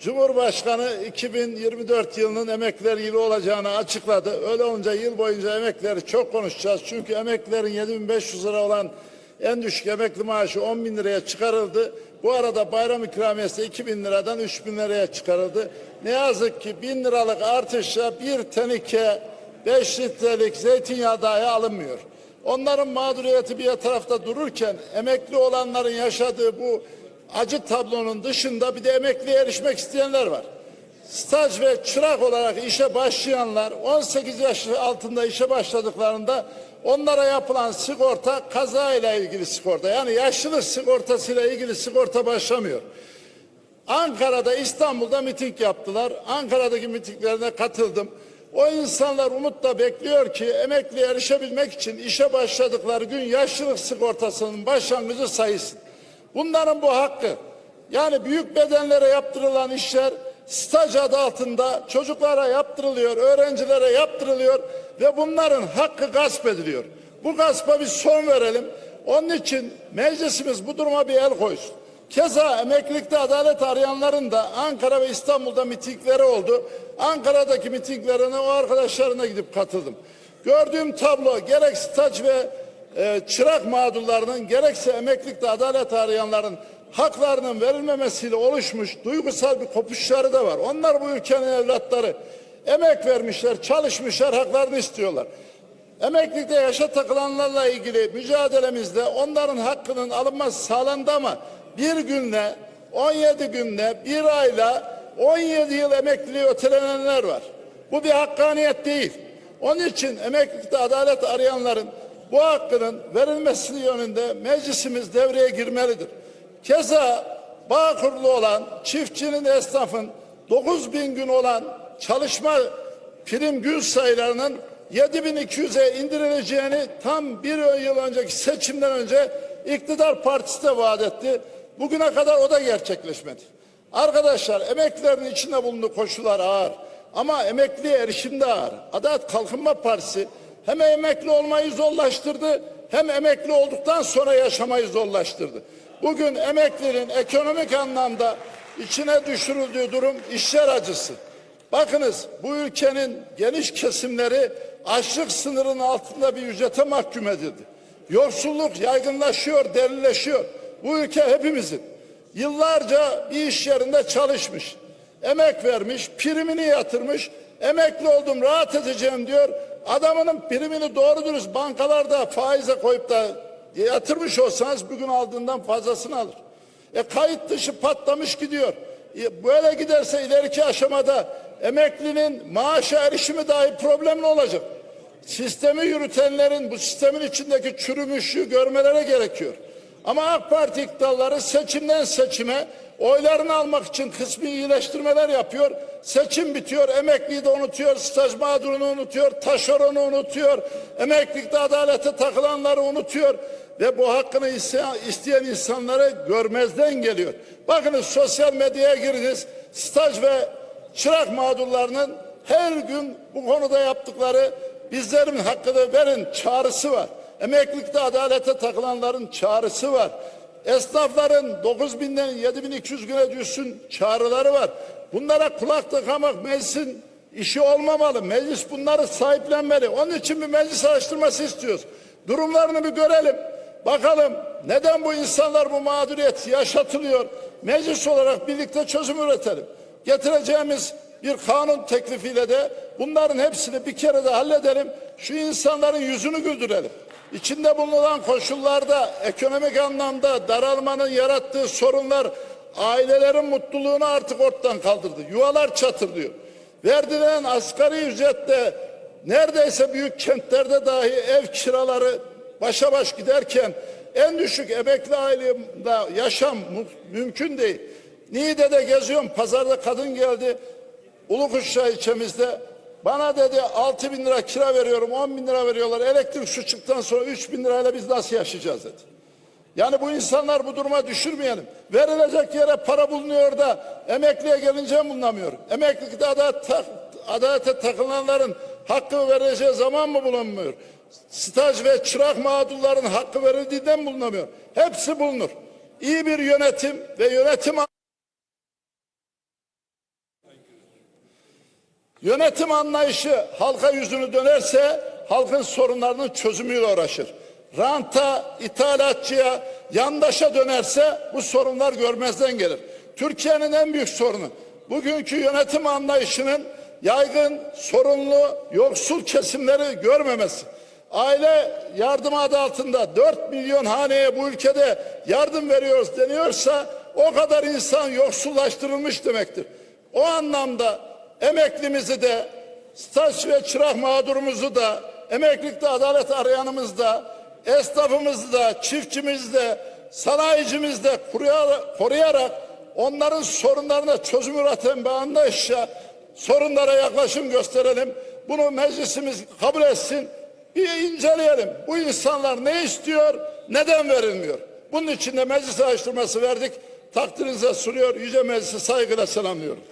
Cumhurbaşkanı 2024 yılının emekliler yılı olacağını açıkladı. Öyle olunca yıl boyunca emeklileri çok konuşacağız. Çünkü emeklilerin 7500 lira olan en düşük emekli maaşı 10 bin liraya çıkarıldı. Bu arada bayram ikramiyesi 2000 liradan 3000 liraya çıkarıldı. Ne yazık ki 1000 liralık artışla bir tenike 5 litrelik zeytinyağı dahi alınmıyor. Onların mağduriyeti bir tarafta dururken emekli olanların yaşadığı bu acı tablonun dışında bir de emekliye erişmek isteyenler var. Staj ve çırak olarak işe başlayanlar 18 yaş altında işe başladıklarında onlara yapılan sigorta kaza ile ilgili sigorta. Yani yaşlılık sigortasıyla ilgili sigorta başlamıyor. Ankara'da İstanbul'da miting yaptılar. Ankara'daki mitinglerine katıldım. O insanlar umutla bekliyor ki emekliye erişebilmek için işe başladıkları gün yaşlılık sigortasının başlangıcı sayısın. Bunların bu hakkı. Yani büyük bedenlere yaptırılan işler staj adı altında çocuklara yaptırılıyor, öğrencilere yaptırılıyor ve bunların hakkı gasp ediliyor. Bu gaspa bir son verelim. Onun için meclisimiz bu duruma bir el koysun. Keza emeklilikte adalet arayanların da Ankara ve İstanbul'da mitingleri oldu. Ankara'daki mitinglerine o arkadaşlarına gidip katıldım. Gördüğüm tablo gerek staj ve e, çırak mağdurlarının gerekse emeklilikte adalet arayanların haklarının verilmemesiyle oluşmuş duygusal bir kopuşları da var. Onlar bu ülkenin evlatları. Emek vermişler, çalışmışlar, haklarını istiyorlar. Emeklilikte yaşa takılanlarla ilgili mücadelemizde onların hakkının alınması sağlandı ama bir günle, 17 günle, bir ayla 17 yıl emekliliği ötelenenler var. Bu bir hakkaniyet değil. Onun için emeklilikte adalet arayanların bu hakkının verilmesi yönünde meclisimiz devreye girmelidir. Keza bağ kurulu olan çiftçinin esnafın 9 bin gün olan çalışma prim gün sayılarının 7200'e indirileceğini tam bir yıl önceki seçimden önce iktidar partisi de vaat etti. Bugüne kadar o da gerçekleşmedi. Arkadaşlar emeklilerin içinde bulunduğu koşullar ağır. Ama emekliye erişim de ağır. Adalet Kalkınma Partisi hem emekli olmayı zorlaştırdı hem emekli olduktan sonra yaşamayı zorlaştırdı. Bugün emeklinin ekonomik anlamda içine düşürüldüğü durum işler acısı. Bakınız bu ülkenin geniş kesimleri açlık sınırının altında bir ücrete mahkum edildi. Yoksulluk yaygınlaşıyor, derinleşiyor. Bu ülke hepimizin. Yıllarca bir iş yerinde çalışmış, emek vermiş, primini yatırmış, emekli oldum rahat edeceğim diyor. Adamının primini doğru dürüst bankalarda faize koyup da yatırmış olsanız bugün aldığından fazlasını alır. E kayıt dışı patlamış gidiyor. E, böyle giderse ileriki aşamada emeklinin maaşa erişimi dahi problemli olacak. Sistemi yürütenlerin bu sistemin içindeki çürümüşlüğü görmeleri gerekiyor. Ama AK Parti iktidarları seçimden seçime oylarını almak için kısmi iyileştirmeler yapıyor. Seçim bitiyor, emekliyi de unutuyor, staj mağdurunu unutuyor, taşeronu unutuyor, emeklilikte adalete takılanları unutuyor ve bu hakkını isteyen insanları görmezden geliyor. Bakınız sosyal medyaya girdiniz, staj ve çırak mağdurlarının her gün bu konuda yaptıkları bizlerin hakkını verin çağrısı var. Emeklilikte adalete takılanların çağrısı var. Esnafların 9 binden 7200 güne düşsün çağrıları var. Bunlara kulak tıkamak meclisin işi olmamalı. Meclis bunları sahiplenmeli. Onun için bir meclis araştırması istiyoruz. Durumlarını bir görelim. Bakalım neden bu insanlar bu mağduriyet yaşatılıyor? Meclis olarak birlikte çözüm üretelim. Getireceğimiz bir kanun teklifiyle de bunların hepsini bir kere de halledelim. Şu insanların yüzünü güldürelim. İçinde bulunan koşullarda ekonomik anlamda daralmanın yarattığı sorunlar ailelerin mutluluğunu artık ortadan kaldırdı. Yuvalar çatırlıyor. Verdilen asgari ücretle neredeyse büyük kentlerde dahi ev kiraları başa baş giderken en düşük emekli ailede yaşam mümkün değil. Niğde'de geziyorum pazarda kadın geldi Ulukuşça ilçemizde bana dedi 6 bin lira kira veriyorum 10 bin lira veriyorlar elektrik su çıktıktan sonra 3 bin lirayla biz nasıl yaşayacağız dedi. Yani bu insanlar bu duruma düşürmeyelim. Verilecek yere para bulunuyor da emekliye gelince bulunamıyor. Emeklilikte adalet, adalete takılanların hakkı vereceği zaman mı bulunmuyor? Staj ve çırak mağdurların hakkı verildiğinden bulunamıyor. Hepsi bulunur. İyi bir yönetim ve yönetim Yönetim anlayışı halka yüzünü dönerse halkın sorunlarının çözümüyle uğraşır. Ranta, ithalatçıya, yandaşa dönerse bu sorunlar görmezden gelir. Türkiye'nin en büyük sorunu bugünkü yönetim anlayışının yaygın, sorunlu, yoksul kesimleri görmemesi. Aile yardımı adı altında 4 milyon haneye bu ülkede yardım veriyoruz deniyorsa o kadar insan yoksullaştırılmış demektir. O anlamda emeklimizi de staj ve çırak mağdurumuzu da emeklilikte adalet arayanımız da esnafımızı da çiftçimizi de sanayicimizi de koruyarak, onların sorunlarına çözüm üreten bir anlayışla sorunlara yaklaşım gösterelim. Bunu meclisimiz kabul etsin. Bir inceleyelim. Bu insanlar ne istiyor, neden verilmiyor? Bunun için de meclis araştırması verdik. Takdirinize sunuyor. Yüce Meclisi saygıyla selamlıyorum.